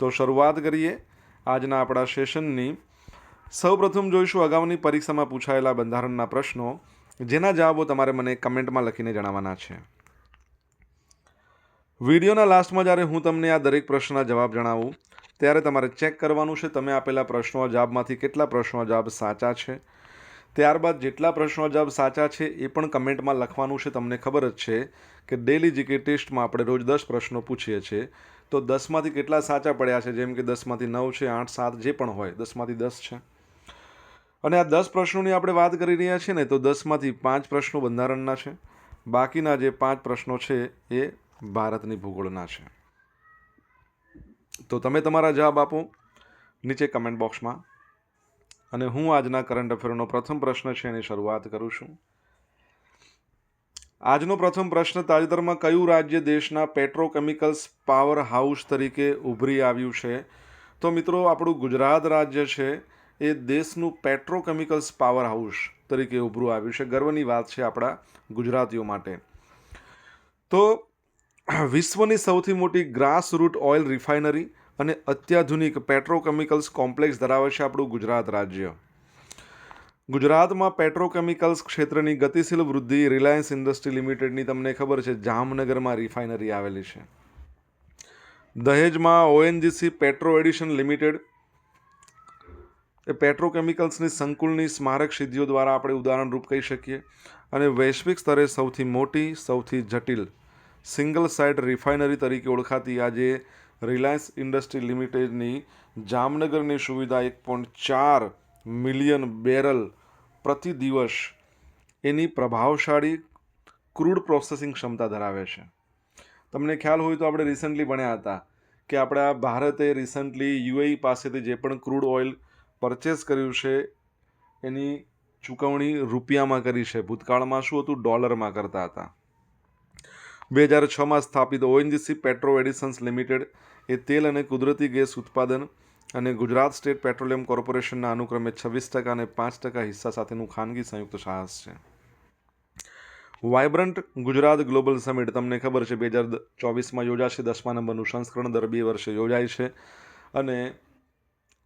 તો શરૂઆત કરીએ આજના આપણા સેશનની. સૌપ્રથમ જોઈશું અગાઉની પરીક્ષામાં પૂછાયેલા બંધારણના પ્રશ્નો, જેના જવાબો તમારે મને કમેન્ટમાં લખીને જણાવવાના છે. વિડીયોના લાસ્ટમાં જ્યારે હું તમને આ દરેક પ્રશ્નના જવાબ જણાવું, ત્યારે તમારે ચેક કરવાનું છે, તમે આપેલા પ્રશ્નો જવાબમાંથી કેટલા પ્રશ્નો જવાબ સાચા છે ત્યારબાદ જેટલા પ્રશ્નો જવાબ સાચા છે એ પણ કમેન્ટમાં લખવાનું છે. તમને ખબર જ છે કે ડેલી જીકે ટેસ્ટમાં આપણે રોજ દસ પ્રશ્નો પૂછીએ છીએ. તો દસમાંથી કેટલા સાચા પડ્યા છે? જેમ કે દસમાંથી નવ છે, આઠ, સાત જે પણ હોય, દસમાંથી દસ છે. અને આ દસ પ્રશ્નોની આપણે વાત કરી રહ્યા છીએ ને, તો દસમાંથી પાંચ પ્રશ્નો બંધારણના છે. બાકીના જે પાંચ પ્રશ્નો છે એ ભારતની ભૂગોળના છે. તો તમે તમારા જવાબ આપો નીચે કમેન્ટ બોક્સમાં અને હું આજના કરંટ અફેરનો પ્રથમ પ્રશ્ન છે એની શરૂઆત કરું છું. આજનો પ્રથમ પ્રશ્ન તાજેતરમાં કયું રાજ્ય દેશના પેટ્રોકેમિકલ્સ પાવર હાઉસ તરીકે ઉભરી આવ્યું છે? તો મિત્રો, આપણું ગુજરાત રાજ્ય છે, એ દેશનું પેટ્રોકેમિકલ્સ પાવર હાઉસ તરીકે ઉભરું આવ્યું છે. ગર્વની વાત છે આપણા ગુજરાતીઓ માટે. તો વિશ્વની સૌથી મોટી ગ્રાસ રૂટ ઓઇલ રિફાઇનરી અને અત્યાધુનિક પેટ્રોકેમિકલ્સ કોમ્પ્લેક્સ ધરાવે છે આપણું ગુજરાત રાજ્ય. ગુજરાતમાં પેટ્રોકેમિકલ્સ ક્ષેત્રની ગતિશીલ વૃદ્ધિ રિલાયન્સ ઇન્ડસ્ટ્રી લિમિટેડની તમને ખબર છે, જામનગરમાં રિફાઇનરી આવેલી છે. દહેજમાં ઓએનજીસી પેટ્રો એડિશન લિમિટેડ એ પેટ્રોકેમિકલ્સની સંકુલની સ્મારક સિદ્ધિઓ દ્વારા આપણે ઉદાહરણરૂપ કહી શકીએ. અને વૈશ્વિક સ્તરે સૌથી મોટી, સૌથી જટિલ, સિંગલ સાઇડ રિફાઇનરી તરીકે ઓળખાતી આજે રિલાયન્સ ઇન્ડસ્ટ્રી લિમિટેડની જામનગરની સુવિધા એક પોઈન્ટ ચાર મિલિયન બેરલ પ્રતિ દિવસ એની પ્રભાવશાળી ક્રૂડ પ્રોસેસિંગ ક્ષમતા ધરાવે છે. તમને ખ્યાલ હોય તો આપણે રિસન્ટલી ભણ્યા હતા કે આપણા ભારતે રિસન્ટલી યુએઈ પાસેથી જે પણ ક્રૂડ ઓઇલ પરચેસ કર્યું છે, એની ચૂકવણી રૂપિયામાં કરી છે. ભૂતકાળમાં શું હતું? ડોલરમાં કરતા હતા. બે હજાર છમાં સ્થાપિત ઓએનજીસી પેટ્રો એડિશન્સ લિમિટેડ એ તેલ અને કુદરતી ગેસ ઉત્પાદન અને ગુજરાત સ્ટેટ પેટ્રોલિયમ કોર્પોરેશનના અનુક્રમે છવ્વીસ ટકા અને પાંચ ટકા હિસ્સા સાથેનું ખાનગી સંયુક્ત સાહસ છે. વાયબ્રન્ટ ગુજરાત ગ્લોબલ સમિટ તમને ખબર છે, બે હજાર ચોવીસમાં યોજાશે. દસમા નંબરનું સંસ્કરણ દર બે વર્ષે યોજાય છે અને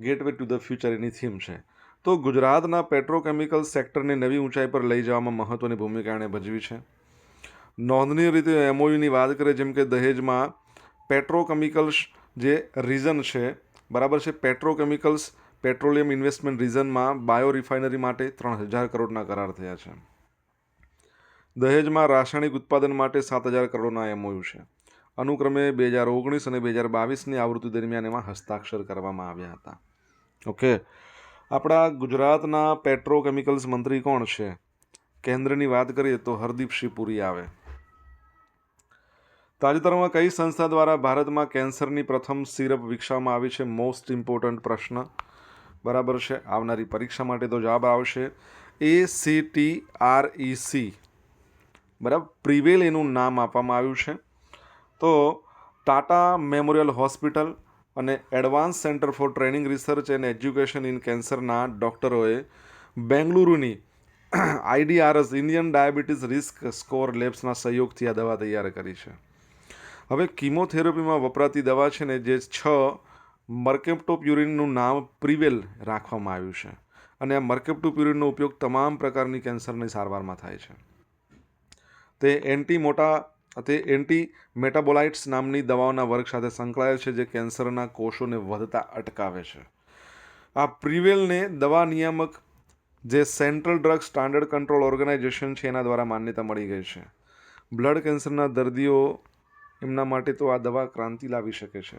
ગેટવે ટુ ધ ફ્યુચર એની થીમ છે. તો ગુજરાતના પેટ્રોકેમિકલ સેક્ટરને નવી ઊંચાઈ પર લઈ જવામાં મહત્ત્વની ભૂમિકા એણે ભજવી છે. નોંધનીય રીતે એમઓયુની વાત કરીએ જેમ કે દહેજમાં પેટ્રોકેમિકલ્સ જે રીઝન છે, બરાબર છે, પેટ્રોકેમિકલ્સ પેટ્રોલિયમ ઇન્વેસ્ટમેન્ટ રીઝનમાં બાયો રિફાઇનરી માટે ત્રણ હજાર કરોડના કરાર થયા છે. દહેજમાં રાસાયણિક ઉત્પાદન માટે સાત હજાર કરોડના એમઓયુ છે. અનુક્રમે બે હજાર ઓગણીસ અને બે હજાર બાવીસની આવૃત્તિ દરમિયાન એમાં હસ્તાક્ષર કરવામાં આવ્યા હતા. ઓકે, આપણા ગુજરાતના પેટ્રોકેમિકલ્સ મંત્રી કોણ છે? કેન્દ્રની વાત કરીએ તો હરદીપસિંહ પુરી આવે. તાજેતરમાં કઈ સંસ્થા દ્વારા ભારતમાં કેન્સરની પ્રથમ સિરપ વિકસાવવામાં આવી છે? મોસ્ટ ઇમ્પોર્ટન્ટ પ્રશ્ન. બરાબર છે. આવનારી પરીક્ષા માટે તો જવાબ આવશે. A C T R E C બરાબર? પ્રિવેલ એનું નામ આપવામાં આવ્યું છે. તો Tata memorial hospital and advance centre for training research and education in કેન્સરના ડૉક્ટરોએ બેંગલુરુની IDRS Indian diabetes risk score લેબ્સના સહયોગથી આ દવા તૈયાર કરી છે. હવે કિમોથેરાપીમાં વપરાતી દવા છે ને જે છ મર્કેપ્ટોપ્યુરિનનું નામ પ્રિવેલ રાખવામાં આવ્યું છે. અને આ મર્કેપ્ટોપ્યુરિનનો ઉપયોગ તમામ પ્રકારની કેન્સરની સારવારમાં થાય છે. તે એન્ટી મોટા તે એન્ટી મેટાબોલાઇટ્સ નામની દવાઓના વર્ગ સાથે સંકળાયેલ છે જે કેન્સરના કોષોને વધતા અટકાવે છે. આ પ્રિવેલને દવા નિયામક, જે central drug standard control organisation છે, એના દ્વારા માન્યતા મળી ગઈ છે. બ્લડ કેન્સરના દર્દીઓ એમના માટે તો આ દવા ક્રાંતિ લાવી શકે છે.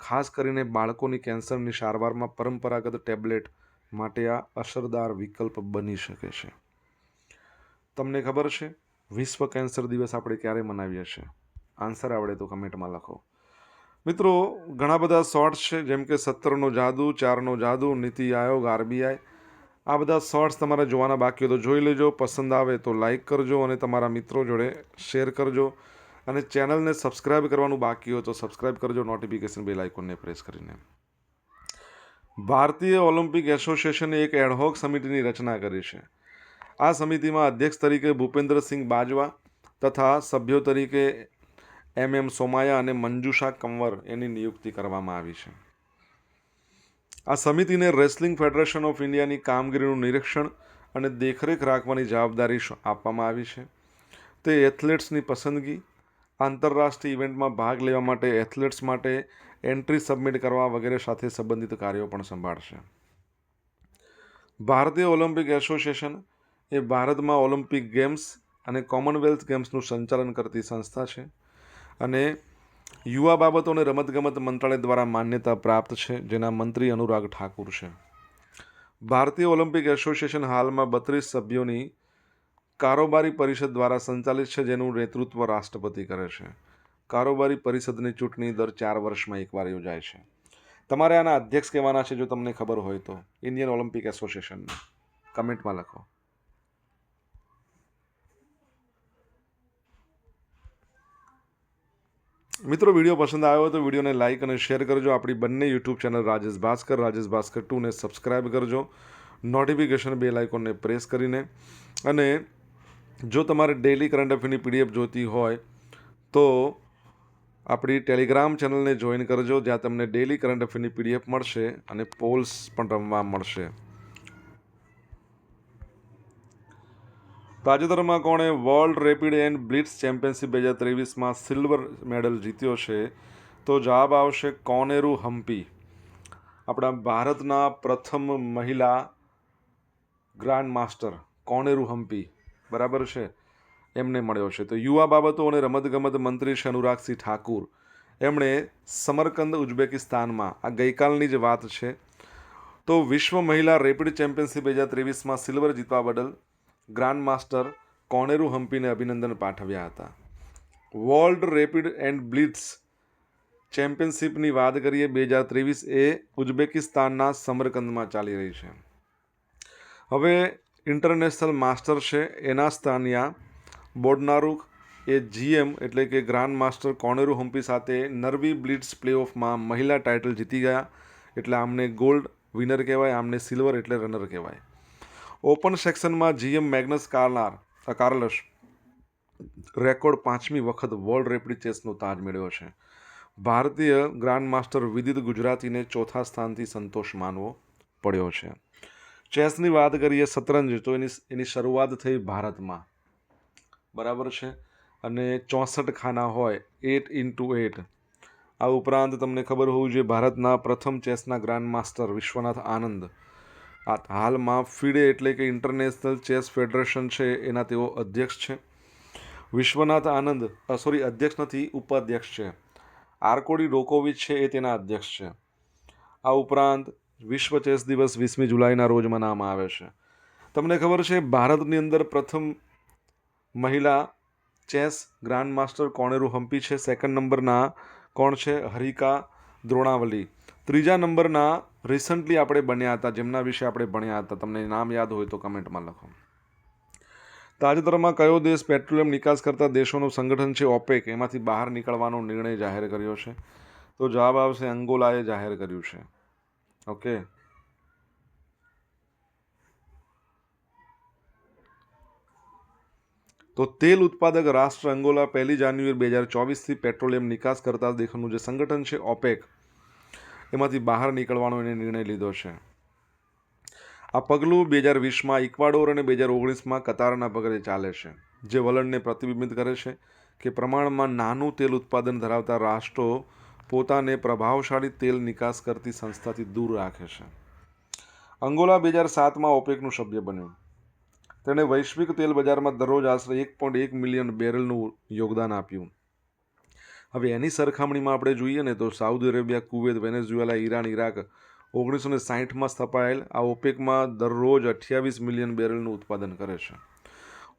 ખાસ કરીને બાળકોની કેન્સરની સારવારમાં પરંપરાગત ટેબ્લેટ માટે આ અસરદાર વિકલ્પ બની શકે છે. તમને ખબર છે, વિશ્વ કેન્સર દિવસ આપણે ક્યારે મનાવીએ છીએ? આન્સર આવડે તો કમેન્ટમાં લખો. મિત્રો, ઘણા બધા શોર્ટ્સ છે, જેમ કે સત્તરનો જાદુ, ચારનો જાદુ, નીતિ આયોગ, આરબીઆઈ. આ બધા શોર્ટ્સ તમારે જોવાના બાકી તો જોઈ લેજો. પસંદ આવે તો લાઈક કરજો અને તમારા મિત્રો જોડે શેર કરજો. અને ચેનલને સબસ્ક્રાઇબ કરવાનું બાકી હોય તો સબસ્ક્રાઇબ કરજો નોટિફિકેશન બેલ આઇકોનને પ્રેસ કરીને. ભારતીય ઓલિમ્પિક એસોસિએશને એક એડહોક સમિતિની રચના કરી છે. આ સમિતિમાં અધ્યક્ષ તરીકે ભૂપેન્દ્રસિંહ બાજવા તથા સભ્યો તરીકે એમ એમ સોમાયા અને મંજુષા કંવર એની નિયુક્તિ કરવામાં આવી છે. આ સમિતિને રેસલિંગ ફેડરેશન ઓફ ઇન્ડિયાની કામગીરીનું નિરીક્ષણ અને દેખરેખ રાખવાની જવાબદારી આપવામાં આવી છે. તે એથ્લેટ્સની પસંદગી આંતરરાષ્ટ્રીય ઇવેન્ટમાં ભાગ લેવા માટે એથ્લેટ્સ માટે એન્ટ્રી સબમિટ કરવા વગેરે સાથે સંબંધિત કાર્યો પણ સંભાળશે. ભારતીય ઓલિમ્પિક એસોસિએશન એ ભારતમાં ઓલિમ્પિક ગેમ્સ અને કોમનવેલ્થ ગેમ્સનું સંચાલન કરતી સંસ્થા છે અને યુવા બાબતો અને રમતગમત મંત્રાલય દ્વારા માન્યતા પ્રાપ્ત છે, જેના મંત્રી અનુરાગ ઠાકુર છે. ભારતીય ઓલિમ્પિક એસોસિએશન હાલમાં બત્રીસ સભ્યોની કારોબારી પરિષદ દ્વારા સંચાલિત છે, જેનું નેતૃત્વ રાષ્ટ્રપતિ કરે છે. કારોબારી પરિષદની ચૂંટણી દર ચાર વર્ષમાં એકવાર યોજાય છે. તમારે આના અધ્યક્ષ કહેવાના છે, જો તમને ખબર હોય તો. ઇન્ડિયન ઓલિમ્પિક એસોસિએશનને. કમેન્ટમાં લખો. મિત્રો, વીડિયો પસંદ આવ્યો તો વિડીયોને લાઇક અને શેર કરજો. આપણી બંને યુટ્યુબ ચેનલ રાજેશ ભાસ્કર રાજેશ ભાસ્કર ટુને સબસ્ક્રાઈબ કરજો. નોટિફિકેશન બેલ આઇકોનને પ્રેસ કરીને. અને જો તમારે ડેલી કરંટ અફેરની પીડીએફ જોઈતી હોય, તો આપણી ટેલિગ્રામ ચેનલને જોઈન કરજો, જ્યાં તમને ડેલી કરંટ અફેરની પીડીએફ મળશે અને પોલ્સ પણ રમવા મળશે. તાજેતરમાં કોણે world rapid and blitz championship બે હજાર ત્રેવીસમાં સિલ્વર મેડલ જીત્યો છે, તો જવાબ આવશે કોનેરુ હમ્પી. આપણા ભારતના પ્રથમ મહિલા ગ્રાન્ડ માસ્ટર કોનેરુ હમ્પી. બરાબર છે? એમને મળ્યો છે. તો યુવા બાબતો અને રમતગમત મંત્રી શ્રી અનુરાગસિંહ ઠાકુર. એમણે સમરકંદ ઉઝબેકિસ્તાનમાં, આ ગઈકાલની જ વાત છે. તો વિશ્વ મહિલા રેપિડ ચેમ્પિયનશિપ બે હજાર ત્રેવીસમાં સિલ્વર જીતવા બદલ ગ્રાન્ડ માસ્ટર કોનેરુ હમ્પીને અભિનંદન પાઠવ્યા હતા. વર્લ્ડ રેપિડ એન્ડ બ્લિટ્સ ચેમ્પિયનશિપની વાત કરીએ, બે હજાર ત્રેવીસ એ ઉઝબેકિસ્તાનના સમરકંદમાં ચાલી રહી છે. હવે ઇન્ટરનેશનલ માસ્ટર છે. એના સ્થાનિયા બોડનારુક એ જીએમ એટલે કે ગ્રાન્ડ માસ્ટર કોનેરુ હમ્પી સાથે નરવી બ્લિટ્સ પ્લેઓફમાં મહિલા ટાઇટલ જીતી ગયા. એટલે આમને ગોલ્ડ વિનર કહેવાય, આમને સિલ્વર એટલે રનર કહેવાય. ઓપન સેક્શનમાં જીએમ મેગ્નસ કાર્લાર કાર્લસ રેકોર્ડ પાંચમી વખત વર્લ્ડ રેપિડ ચેસનો તાજ મેળવ્યો છે. ભારતીય ગ્રાન્ડ માસ્ટર વિદિત ગુજરાતીને ચોથા સ્થાનથી સંતોષ માનવો પડ્યો છે. ચેસની વાત કરીએ, શતરંજ. તો એની એની શરૂઆત થઈ ભારતમાં. બરાબર છે? અને ચોસઠ ખાના હોય એટ ઇન્ટુ એટ આ ઉપરાંત તમને ખબર હોવું જોઈએ, ભારતના પ્રથમ ચેસના ગ્રાન્ડ માસ્ટર વિશ્વનાથ આનંદ. આ હાલમાં ફિડે એટલે કે ઇન્ટરનેશનલ ચેસ ફેડરેશન છે, એના તેઓ અધ્યક્ષ છે. વિશ્વનાથ આનંદ સોરી અધ્યક્ષ નથી, ઉપાધ્યક્ષ છે. આર્કોડી ડોકોવિચ છે, એ તેના અધ્યક્ષ છે. આ ઉપરાંત વિશ્વ ચેસ દિવસ વીસમી જુલાઈના રોજ મનાવવામાં આવે છે. તમને ખબર છે, ભારતની અંદર પ્રથમ મહિલા chess grand master Koneru Humpy છે, સેકન્ડ નંબરના કોણ છે, હરિકા દ્રોણાવલી. ત્રીજા નંબરના રિસન્ટલી આપણે બન્યા હતા, જેમના વિશે આપણે ભણ્યા હતા. તમને નામ યાદ હોય તો કમેન્ટમાં લખો. તાજેતરમાં કયો દેશ પેટ્રોલિયમ નિકાસ કરતા દેશોનું સંગઠન છે, ઓપેક? એમાંથી બહાર નીકળવાનો નિર્ણય જાહેર કર્યો છે. તો જવાબ આવશે, અંગોલાએ જાહેર કર્યું છે. ઓકે તો તેલ ઉત્પાદક રાષ્ટ્ર અંગોલા પહેલી જાન્યુઆરી બે હજાર ચોવીસથી પેટ્રોલિયમ નિકાસ કરતા દેશોનું જે સંગઠન છે, ઓપેક, એમાંથી બહાર નીકળવાનો એને નિર્ણય લીધો છે. આ પગલું બે હજાર વીસમાં ઇક્વાડોર અને બે હજાર ઓગણીસમાં કતારના પગલે ચાલે છે, જે વલણને પ્રતિબિંબિત કરે છે કે પ્રમાણમાં નાનું તેલ ઉત્પાદન ધરાવતા રાષ્ટ્રો પોતાને પ્રભાવશાળી તેલ નિકાસ કરતી સંસ્થાથી દૂર રાખે છે. અંગોલા બે હજાર સાતમાં ઓપેકનું સભ્ય બન્યું. તેણે વૈશ્વિક તેલ બજારમાં દરરોજ આશરે એક પોઈન્ટ એક મિલિયન બેરલનું યોગદાન આપ્યું. હવે એની સરખામણીમાં આપણે જોઈએ ને તો Saudi Arabia, Kuwait Venezuela Iran Iraq ઓગણીસો ને સાહીઠમાં સ્થપાયેલ આ ઓપેકમાં દરરોજ અઠ્યાવીસ મિલિયન બેરલનું ઉત્પાદન કરે છે.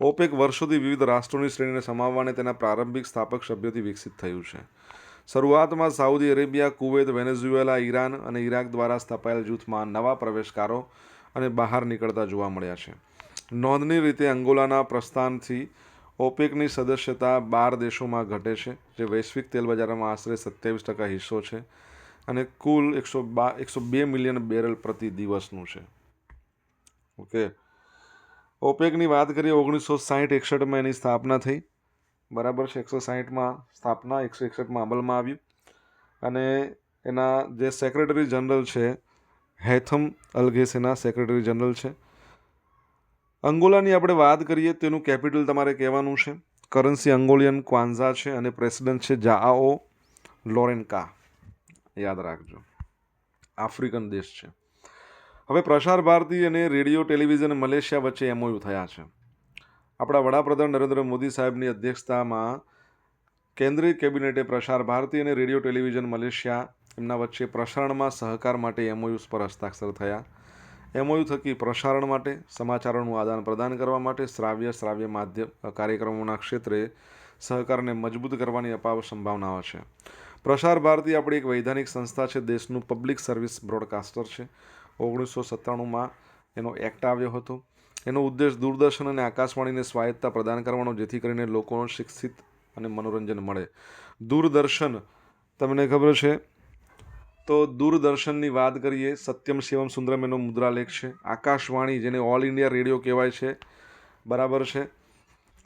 ઓપેક વર્ષોથી વિવિધ રાષ્ટ્રોની શ્રેણીને સમાવવાને તેના પ્રારંભિક સ્થાપક સભ્યોથી વિકસિત થયું છે. શરૂઆતમાં Saudi Arabia, Kuwait, Venezuela, Iran અને ઈરાક દ્વારા સ્થપાયેલ જૂથમાં નવા પ્રવેશકારો અને બહાર નીકળતા જોવા મળ્યા છે. નોંધની રીતે અંગોલાના પ્રસ્થાનથી ઓપેકની સદસ્યતા બાર દેશોમાં ઘટે છે, જે વૈશ્વિક તેલ બજારમાં આશરે સત્યાવીસ ટકા હિસ્સો છે અને કુલ એકસો બા, એકસો બે મિલિયન બેરલ પ્રતિ દિવસનું છે. ઓકે. ઓપેકની વાત કરીએ, ઓગણીસો સાહીઠ એકસઠમાં એની સ્થાપના થઈ. બરાબર છે, એકસો સાહીઠમાં સ્થાપના, એકસો એકસઠમાં અમલમાં આવ્યું. અને એના જે સેક્રેટરી જનરલ છે, હેથમ અલઘેસેના સેક્રેટરી જનરલ છે. અંગોલાની આપણે વાત કરીએ, તેનું કેપિટલ તમારે કહેવાનું છે. કરન્સી અંગોલિયન ક્વાન્ઝા છે અને પ્રેસિડેન્ટ છે જાઆઓ લોરેન્કા. યાદ રાખજો. આફ્રિકન દેશ છે. હવે પ્રસાર ભારતી અને રેડિયો, ટેલિવિઝન મલેશિયા વચ્ચે એમઓયુ થયા છે. આપણા વડાપ્રધાન નરેન્દ્ર મોદી સાહેબની અધ્યક્ષતામાં કેન્દ્રીય કેબિનેટે પ્રસાર ભારતી અને રેડિયો ટેલિવિઝન મલેશિયા એમના વચ્ચે પ્રસારણમાં સહકાર માટે એમઓયુસ પર હસ્તાક્ષર થયા. એમઓયુ થકી પ્રસારણ માટે, સમાચારોનું આદાન પ્રદાન કરવા માટે, શ્રાવ્ય શ્રાવ્ય માધ્યમ કાર્યક્રમોના ક્ષેત્રે સહકારને મજબૂત કરવાની અપાર સંભાવનાઓ છે. પ્રસાર ભારતી આપણી એક વૈધાનિક સંસ્થા છે, દેશનું પબ્લિક સર્વિસ બ્રોડકાસ્ટર છે. ઓગણીસો સત્તાણુંમાં એનો એક્ટ આવ્યો હતો. એનો ઉદ્દેશ દૂરદર્શન અને આકાશવાણીને સ્વાયત્તતા પ્રદાન કરવાનો, જેથી કરીને લોકોનો શિક્ષિત અને મનોરંજન મળે. દૂરદર્શન, તમને ખબર છે? તો દૂરદર્શનની વાત કરીએ, સત્યમ શિવમ સુંદરમ એનો મુદ્રાલેખ છે. આકાશવાણી, જેને ઓલ ઇન્ડિયા રેડિયો કહેવાય છે, બરાબર છે?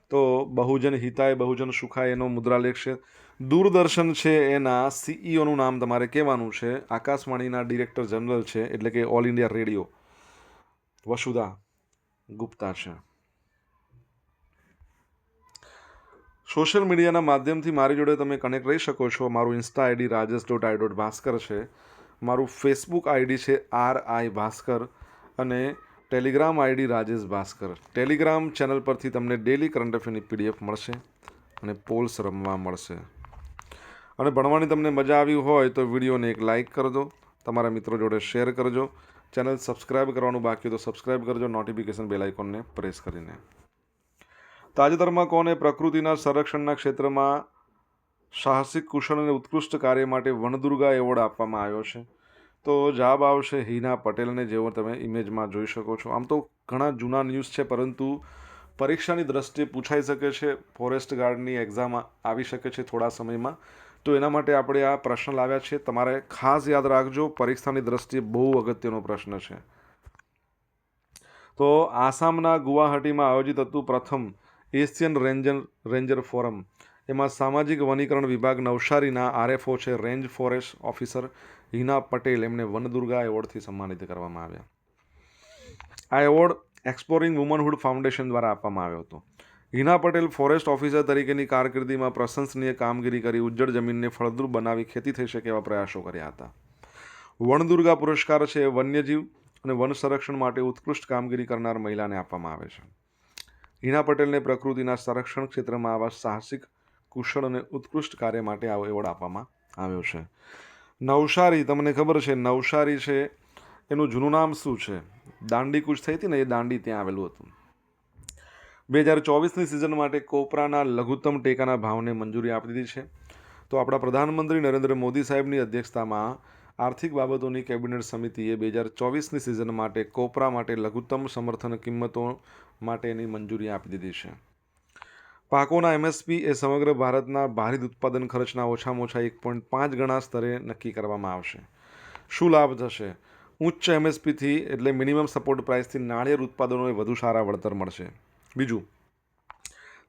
તો બહુજન હિતાય, બહુજન સુખાય એનો મુદ્રાલેખ છે. દૂરદર્શન છે એના સીઈઓનું નામ તમારે કહેવાનું છે. આકાશવાણીના ડિરેક્ટર જનરલ છે, એટલે કે all India radio. Vasudha Gupta છે સોશિયલ મીડિયાના માધ્યમથી મારી જોડે તમે કનેક્ટ રહી શકો છો. મારું insta ID Rajesh dot I dot Bhaskar છે. મારું ફેસબુક આઈડી છે આર આઈ ભાસ્કર અને Telegram ID Rajesh Bhaskar Telegram channel પરથી તમને ડેલી કરંટ અફેરની પીડીએફ મળશે અને પોલ્સ રમવા મળશે. અને ભણવાની તમને મજા આવી હોય તો વિડીયોને એક લાઇક કરજો. તમારા મિત્રો જોડે શેર કરજો. ચેનલ સબસ્ક્રાઇબ કરવાનું બાકી તો સબસ્ક્રાઇબ કરજો નોટિફિકેશન બેલ આઇકોનને પ્રેસ કરીને. તાજેતરમાં કોને પ્રકૃતિના સંરક્ષણના ક્ષેત્રમાં સાહસિક કુશળ અને ઉત્કૃષ્ટ કાર્ય માટે વણદુર્ગા એવોર્ડ આપવામાં આવ્યો છે? તો જવાબ આવશે હિના પટેલને, જેવો તમે ઇમેજમાં જોઈ શકો છો. આમ તો ઘણા જૂના ન્યૂઝ છે, પરંતુ પરીક્ષાની દ્રષ્ટિએ પૂછાઈ શકે છે ફોરેસ્ટ ગાર્ડની એક્ઝામ આવી શકે છે થોડા સમયમાં. તો એના માટે આપણે આ પ્રશ્ન લાવ્યા છે. તમારે ખાસ યાદ રાખજો, પરીક્ષાની દ્રષ્ટિએ બહુ અગત્યનો પ્રશ્ન છે. તો આસામના ગુવાહાટીમાં આયોજિત હતું પ્રથમ એશિયન રેન્જર રેન્જર ફોરમ. એમાં સામાજિક વનીકરણ વિભાગ નવસારીના આરએફઓ છે, range forest officer Hina Patel. એમને વનદુર્ગા એવોર્ડથી સન્માનિત કરવામાં આવ્યા. આ એવોર્ડ એક્સપ્લોરિંગ વુમનહુડ ફાઉન્ડેશન દ્વારા આપવામાં આવ્યો હતો. હિના પટેલ ફોરેસ્ટ ઓફિસર તરીકેની કારકિર્દીમાં પ્રશંસનીય કામગીરી કરી ઉજ્જડ જમીનને ફળદ્રુપ બનાવી ખેતી થઈ શકે એવા પ્રયાસો કર્યા હતા. વણદુર્ગા પુરસ્કાર છે, વન્યજીવ અને વન સંરક્ષણ માટે ઉત્કૃષ્ટ કામગીરી કરનાર મહિલાને આપવામાં આવે છે. હિના પટેલને પ્રકૃતિના સંરક્ષણ ક્ષેત્રમાં આવા સાહસિક, કુશળ અને ઉત્કૃષ્ટ કાર્ય માટે આ એવોર્ડ આપવામાં આવ્યો છે. નવસારી, તમને ખબર છે, નવસારી છે, એનું જૂનું નામ શું છે? દાંડી કૂચ થઈ હતી ને એ દાંડી ત્યાં આવેલું હતું. બે હજાર ચોવીસની સિઝન માટે કોપરાના લઘુત્તમ ટેકાના ભાવને મંજૂરી આપી દીધી છે. તો આપણા પ્રધાનમંત્રી નરેન્દ્ર મોદી સાહેબની અધ્યક્ષતામાં આર્થિક બાબતોની કેબિનેટ સમિતિએ બે હજાર ચોવીસની સિઝન માટે કોપરા માટે લઘુત્તમ સમર્થન કિંમતો માટેની મંજૂરી આપી દીધી છે. પાકોના એમએસપી એ સમગ્ર ભારતના ભારિત ઉત્પાદન ખર્ચના ઓછામાં ઓછા એક પોઈન્ટ પાંચ ગણા સ્તરે નક્કી કરવામાં આવશે. શું લાભ થશે? ઉચ્ચ એમએસપીથી એટલે મિનિમમ સપોર્ટ પ્રાઇસથી નાળિયેર ઉત્પાદનોને વધુ સારા વળતર મળશે. બીજું,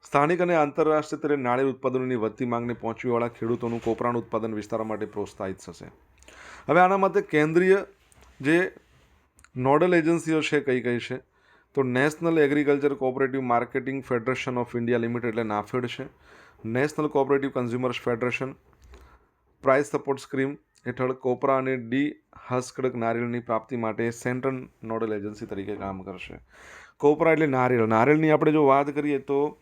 સ્થાનિક અને આંતરરાષ્ટ્રીય સ્તરે નાળિયેર ઉત્પાદનોની વધતી માંગને પહોંચવીવાળા ખેડૂતોનું કોપરાનું ઉત્પાદન વિસ્તારો માટે પ્રોત્સાહિત થશે. હવે આના માટે કેન્દ્રીય જે નોડલ એજન્સીઓ છે કઈ કઈ છે, તો national agriculture cooperative marketing federation of India limited એટલે નાફેડ છે, national cooperative consumers federation, price support scheme હેઠળ કોપરા અને ડી હસ્કડક નારિયેળની પ્રાપ્તિ માટે સેન્ટ્રલ નોડલ એજન્સી તરીકે કામ કરશે. કોપરા એટલે નારિયેળ નારિયેળની આપણે જો વાત કરીએ તો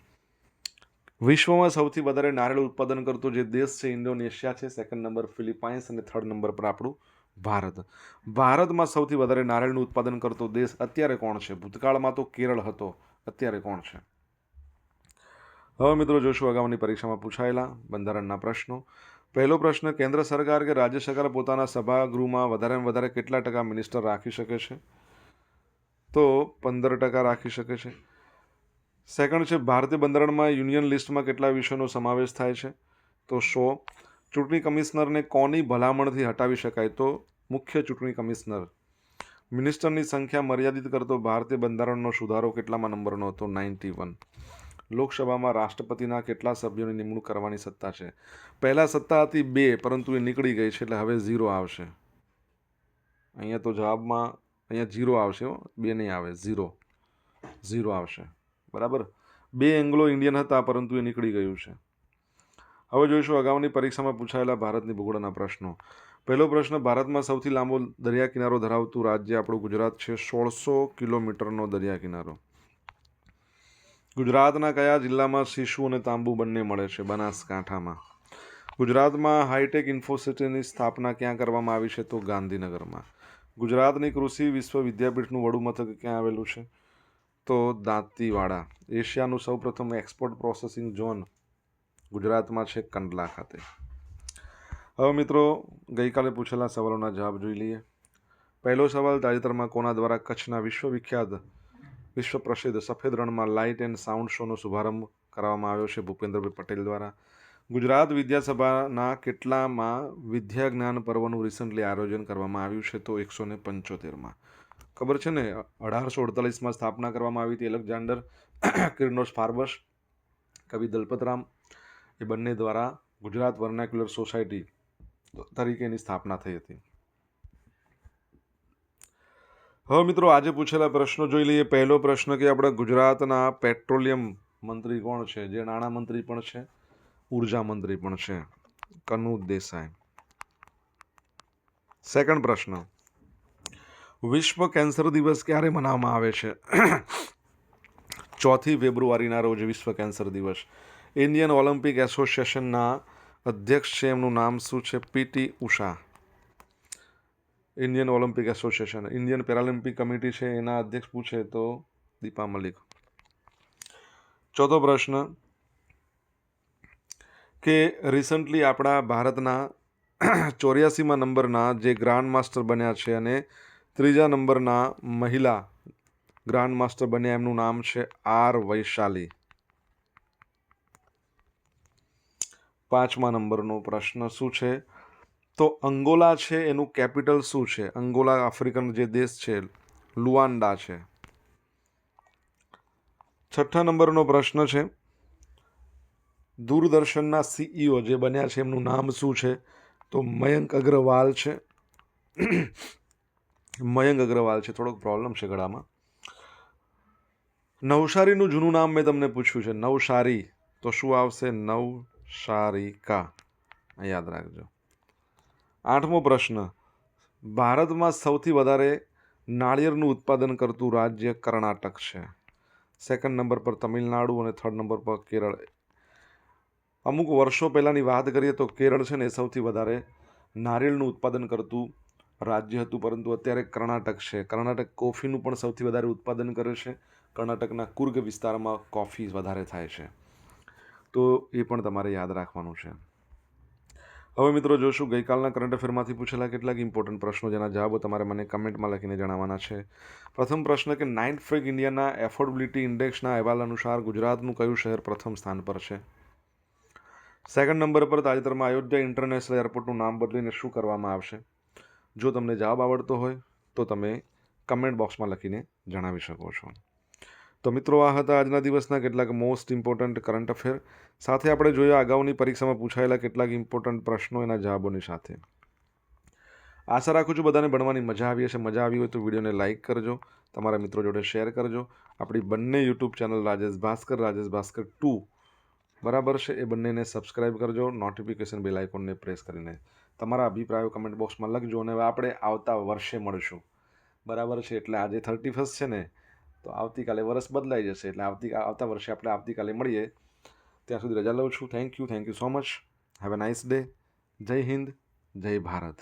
વિશ્વમાં સૌથી વધારે નારિયેળ ઉત્પાદન કરતો જે દેશ છે, ઇન્ડોનેશિયા છે સેકન્ડ નંબર ફિલિપાઇન્સ અને થર્ડ નંબર પર આપણું ભારત. ભારતમાં સૌથી વધારે નારિયેળનું ઉત્પાદન કરતો દેશ અત્યારે કોણ છે? ભૂતકાળમાં તો કેરળ હતો. અત્યારે કોણ છે? હવે મિત્રો જોશું અગાઉની પરીક્ષામાં પૂછાયેલા બંધારણના પ્રશ્નો. પહેલો પ્રશ્ન, કેન્દ્ર સરકાર કે રાજ્ય સરકાર પોતાના સભાગૃહમાં વધારેમાં વધારે કેટલા ટકા મિનિસ્ટર રાખી શકે છે? તો પંદર ટકા રાખી શકે છે. સેકન્ડ છે, ભારતીય બંધારણમાં યુનિયન લિસ્ટમાં કેટલા વિષયોનો સમાવેશ થાય છે? તો સો. ચૂંટણી કમિશનરને કોની ભલામણથી હટાવી શકાય? તો મુખ્ય ચૂંટણી કમિશનર. મિનિસ્ટરની સંખ્યા મર્યાદિત કરતો ભારતીય બંધારણનો સુધારો કેટલામાં નંબરનો હતો? નાઇન્ટી વન લોકસભામાં રાષ્ટ્રપતિના કેટલા સભ્યોની નિમણૂક કરવાની સત્તા છે? પહેલાં સત્તા હતી બે, પરંતુ એ નીકળી ગઈ છે, એટલે હવે ઝીરો આવશે. અહીંયા તો જવાબમાં અહીંયા ઝીરો આવશે બે નહીં આવે ઝીરો ઝીરો આવશે. બરાબર? બે એંગ્લો ઇન્ડિયન હતા, પરંતુ એ નીકળી ગયું છે. હવે જોઈશું અગાઉની પરીક્ષામાં પૂછાયેલા ભારતની ભૂગોળના પ્રશ્નો. પહેલો પ્રશ્ન, ભારતમાં સૌથી લાંબો દરિયા કિનારો ધરાવતું રાજ્ય આપણું ગુજરાત છે, સોળસો કિલોમીટરનો દરિયા કિનારો ગુજરાતના કયા જિલ્લામાં શીશુ અને તાંબુ બંને મળે છે? બનાસકાંઠામાં. ગુજરાતમાં હાઈટેક ઇન્ફોસિટીની સ્થાપના ક્યાં કરવામાં આવી છે? તો ગાંધીનગરમાં. ગુજરાતની કૃષિ વિશ્વ વિદ્યાપીઠનું વડું મથક ક્યાં આવેલું છે? તો દાંતીવાડા, એશિયાનું સૌપ્રથમ એક્સપોર્ટ પ્રોસેસિંગ ઝોન ગુજરાતમાં છે કંડલા ખાતે. હવે મિત્રો, ગઈકાલે પૂછેલા સવાલોના જવાબ જોઈ લઈએ. પહેલો સવાલ, તાજેતરમાં કોના દ્વારા કચ્છના વિશ્વવિખ્યાત વિશ્વ પ્રસિદ્ધ સફેદ રણમાં લાઇટ એન્ડ સાઉન્ડ શોનો શુભારંભ કરવામાં આવ્યો છે ભૂપેન્દ્રભાઈ પટેલ દ્વારા? ગુજરાત વિદ્યાસભાના કેટલામાં વિદ્યા જ્ઞાન પર્વનું રિસન્ટલી આયોજન કરવામાં આવ્યું છે તો એકસો ને પંચોતેરમાં. ખબર છે ને? અઢારસો અડતાલીસમાં સ્થાપના કરવામાં આવી હતી એલેક્ઝાન્ડર કિર્નોસ ફાર્બસ કવિ દલપતરામ, એ બંને દ્વારા ગુજરાત વર્નાક્યુલર સોસાયટી તરીકેની સ્થાપના થઈ હતી. હવે મિત્રો આજે પૂછેલા પ્રશ્નો જોઈ લઈએ. પહેલો પ્રશ્ન કે આપણા ગુજરાતના પેટ્રોલિયમ મંત્રી કોણ છે? જે નાણામંત્રી પણ છે. ઊર્જા મંત્રી પણ છે. કનુ દેસાઈ. સેકન્ડ પ્રશ્ન. વિશ્વ કેન્સર દિવસ ક્યારે મનાવવામાં આવે છે? ચોથી ફેબ્રુઆરીના રોજ વિશ્વ કેન્સર દિવસ. ઇન્ડિયન ઓલિમ્પિક એસોસિએશનના અધ્યક્ષ છે, એમનું નામ શું છે? PT Usha. Indian Olympic association. Indian Paralympic committee છે, એના અધ્યક્ષ પૂછે તો દીપા મલિક. ચોથો પ્રશ્ન. કે રિસન્ટલી આપણા ભારતના ચોર્યાસીમાં નંબરના જે ગ્રાન્ડ માસ્ટર બન્યા છે અને ત્રીજા નંબરના મહિલા ગ્રાન્ડ માસ્ટર બન્યા, એમનું નામ છે આર વૈશાલી. પાંચમા નંબરનો પ્રશ્ન શું છે? તો અંગોલા છે, એનું કેપિટલ શું છે? અંગોલા આફ્રિકન જે દેશ છે, લુઆન્ડા છે. છઠ્ઠા નંબરનો પ્રશ્ન છે દૂરદર્શનના સીઈઓ જે બન્યા છે, એમનું નામ શું છે? તો મયંક અગ્રવાલ છે. મયંક અગ્રવાલ છે. થોડોક પ્રોબ્લેમ છે ગળામાં. નવસારીનું જૂનું નામ મેં તમને પૂછ્યું છે. નવસારી. તો શું આવશે? નવસારિકા. યાદ રાખજો. આઠમો પ્રશ્ન. ભારતમાં સૌથી વધારે નાળિયેરનું ઉત્પાદન કરતું રાજ્ય કર્ણાટક છે. સેકન્ડ નંબર પર તમિલનાડુ અને થર્ડ નંબર પર કેરળ. અમુક વર્ષો પહેલાંની વાત કરીએ તો કેરળ છે ને સૌથી વધારે નારિયેળનું ઉત્પાદન કરતું રાજ્ય હતું, પરંતુ અત્યારે કર્ણાટક છે. કર્ણાટક કોફીનું પણ સૌથી વધારે ઉત્પાદન કરે છે. કર્ણાટકના કુર્ગ વિસ્તારમાં કોફી વધારે થાય છે. તો એ પણ તમારે યાદ રાખવાનું છે. હવે મિત્રો જોશું, ગઈકાલના કરંટ અફેરમાંથી પૂછેલા કેટલાક ઇમ્પોર્ટન્ટ પ્રશ્નો, જેના જવાબો તમારે મને કમેન્ટમાં લખીને જણાવવાના છે. પ્રથમ પ્રશ્ન કે નાઇન્થ ફેક ઇન્ડિયાના એફોર્ડેબિલિટી ઇન્ડેક્સના અહેવાલ અનુસાર ગુજરાતનું કયું શહેર પ્રથમ સ્થાન પર છે? સેકન્ડ નંબર પર તાજેતરમાં અયોધ્યા ઇન્ટરનેશનલ એરપોર્ટનું નામ બદલીને શું કરવામાં આવશે? જો તમને જવાબ આવડતો હોય, તો તમે કમેન્ટ બોક્સમાં લખીને જણાવી શકો છો. તો મિત્રો, આ હતા આજના દિવસના કેટલાક મોસ્ટ ઇમ્પોર્ટન્ટ કરંટ અફેર સાથે આપણે જોયા અગાઉની પરીક્ષામાં પૂછાયેલા કેટલાક ઇમ્પોર્ટન્ટ પ્રશ્નો એના જવાબોની સાથે. આશા રાખું છું બધાને ભણવાની મજા આવી હશે. મજા આવી હોય તો વિડીયોને લાઇક કરજો. તમારા મિત્રો જોડે શેર કરજો. આપણી બંને YouTube channel Rajesh Bhaskar Rajesh Bhaskar two બરાબર છે, એ બંનેને સબસ્ક્રાઈબ કરજો નોટિફિકેશન બેલ આઇકોનને પ્રેસ કરીને. તમારા અભિપ્રાયો કમેન્ટ બોક્સમાં લખજો અને આપણે આવતા વર્ષે મળશું. બરાબર છે, એટલે આજે થર્ટી ફર્સ્ટ છે ને, તો આવતીકાલે વર્ષ બદલાઈ જશે, એટલે આવતી, આવતા વર્ષે આપણે આવતીકાલે મળીએ. ત્યાં સુધી રજા લઉં છું. Thank you thank you so much have a nice day Jai Hind, Jai Bharat.